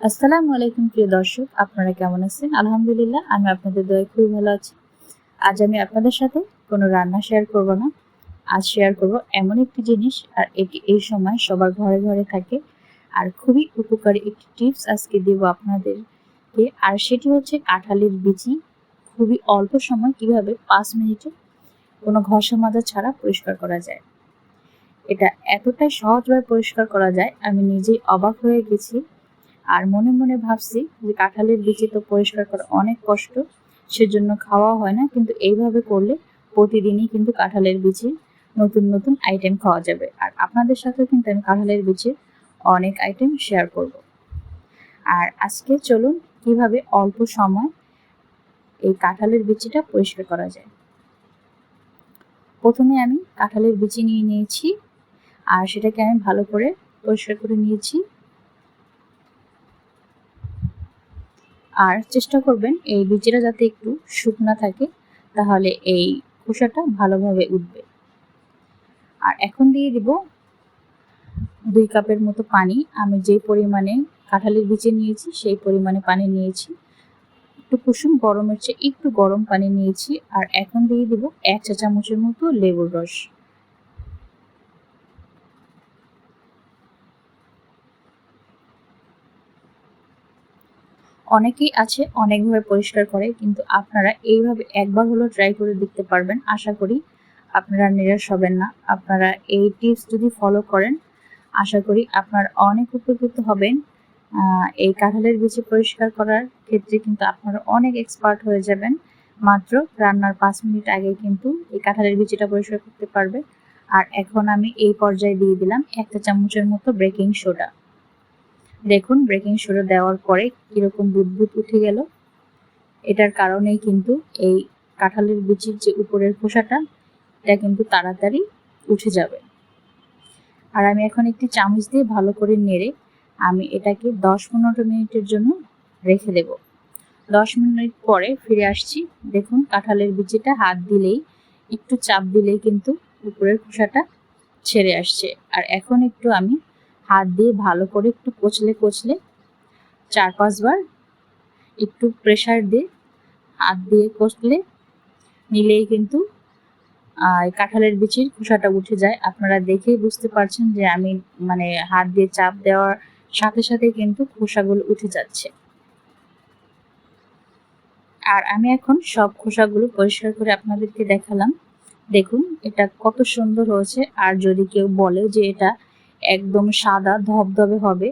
আসসালামু আলাইকুম প্রিয় দর্শক, আপনারা কেমন আছেন? আলহামদুলিল্লাহ, আমি আপনাদের দয়া খুবই ভালো আছি। আজ আমি আপনাদের সাথে কোনো রান্না শেয়ার করব না। আজ শেয়ার করব এমন একটি জিনিস, আর এটি এই সময় সবার ঘরে ঘরে থাকে। আর খুবই উপকারী একটি টিপস আজকে দেব আপনাদেরকে, আর সেটি হচ্ছে কাঁঠালের বিচি। খুবই অল্প সময় কীভাবে পাঁচ মিনিটে কোনো ঘষা মাজা ছাড়া পরিষ্কার করা যায়। এটা এতটাই সহজভাবে পরিষ্কার করা যায়, আমি নিজেই অবাক হয়ে গেছি। আর মনে মনে ভাবছি যে কাঁঠালের বিচি তো পরিষ্কার করা অনেক কষ্ট, সেজন্য খাওয়া হয় না, কিন্তু এইভাবে করলে প্রতিদিনই কিন্তু কাঁঠালের বিচির নতুন নতুন আইটেম খাওয়া যাবে। আর আপনাদের সাথেও কিন্তু আমি কাঁঠালের বিচির অনেক আইটেম শেয়ার করব। আর আজকে চলুন কীভাবে অল্প সময় এই কাঁঠালের বিচিটা পরিষ্কার করা যায়। প্রথমে আমি কাঁঠালের বিচি নিয়ে নিয়েছি, আর সেটাকে আমি ভালো করে পরিষ্কার করে নিয়েছি। আর চেষ্টা করবেন এই বিচিটা যাতে একটু শুকনা থাকে, তাহলে এই খোসাটা ভালোভাবে উঠবে। আর এখন দিয়ে দিব দুই কাপের মতো পানি। আমি যে পরিমাণে কাঁঠালের বিচি নিয়েছি, সেই পরিমাণে পানি নিয়েছি। একটু কুসুম, গরমের চেয়ে একটু গরম পানি নিয়েছি। আর এখন দিয়ে দিব এক চা চামচের মতো লেবুর রস। অনেকেই আছে, অনেকভাবে পরিষ্কার করে, কিন্তু আপনারা এইভাবে একবার হলেও ট্রাই করে দেখতে পারবেন। আশা করি আপনারা নিরাশ হবেন না। আপনারা এই টিপস যদি ফলো করেন, আশা করি আপনার অনেক উপকৃত হবেন। এই কাঁঠালের বিচি পরিষ্কার করার ক্ষেত্রে কিন্তু আপনারা অনেক এক্সপার্ট হয়ে যাবেন। মাত্র রান্নার পাঁচ মিনিট আগে কিন্তু এই কাঁঠালের বিচিটা পরিষ্কার করতে পারবে। আর এখন আমি এই পর্যায়ে দিয়ে দিলাম একটা চামচের মতো বেকিং সোডা দেখুন ব্রেকিং সোডা দেওয়ার পরে কীরকম বুদবুদ উঠে গেল। এটার কারণেই কিন্তু এই কাঁঠালের বিচির যে উপরের খোসাটা, এটা কিন্তু তাড়াতাড়ি উঠে যাবে। আর আমি এখন একটি চামচ দিয়ে ভালো করে নেড়ে আমি এটাকে দশ পনেরো মিনিটের জন্য রেখে দেব। দশ মিনিট পরে ফিরে আসছি। দেখুন, কাঁঠালের বিচিটা হাত দিলেই, একটু চাপ দিলেই কিন্তু উপরের খোসাটা ছেড়ে আসছে। আর এখন একটু আমি হাত দিয়ে ভালো করে একটু কচলে কচলে চার পাঁচবার একটু প্রেশার দিয়ে হাত দিয়ে কচলে নিলেই কিন্তু কাঁঠালের বিচির খোসাটা উঠে যায়। আপনারা দেখেই বুঝতে পারছেন যে আমি মানে হাত দিয়ে চাপ দেওয়ার সাথে সাথে কিন্তু খোসাগুলো উঠে যাচ্ছে। আর আমি এখন সব খোসাগুলো পরিষ্কার করে আপনাদেরকে দেখালাম। দেখুন, এটা কত সুন্দর হয়েছে। আর যদি কেউ বলে যে এটা একদম সাদা ধবধবে হবে।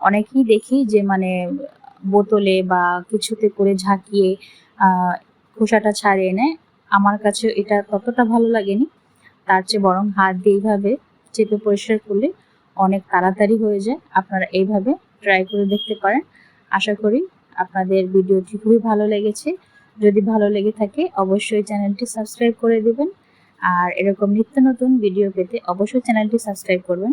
অনেকেই দেখি যে মানে বোতলে বা কিছুতে করে ঝাঁকিয়ে খোসাটা ছাড়িয়ে নেয়। আমার কাছে এটা ততটা ভালো লাগেনি। তার চেয়ে বরং হাত দিয়ে এইভাবে চেপে পরিষ্কার করলে অনেক তাড়াতাড়ি হয়ে যায়। আপনারা এইভাবে ট্রাই করে দেখতে পারেন। আশা করি আপনাদের ভিডিওটি খুবই ভালো লেগেছে। যদি ভালো লেগে থাকে অবশ্যই চ্যানেলটি সাবস্ক্রাইব করে দেবেন। আর এরকম নিত্য নতুন ভিডিও পেতে অবশ্যই চ্যানেলটি সাবস্ক্রাইব করবেন।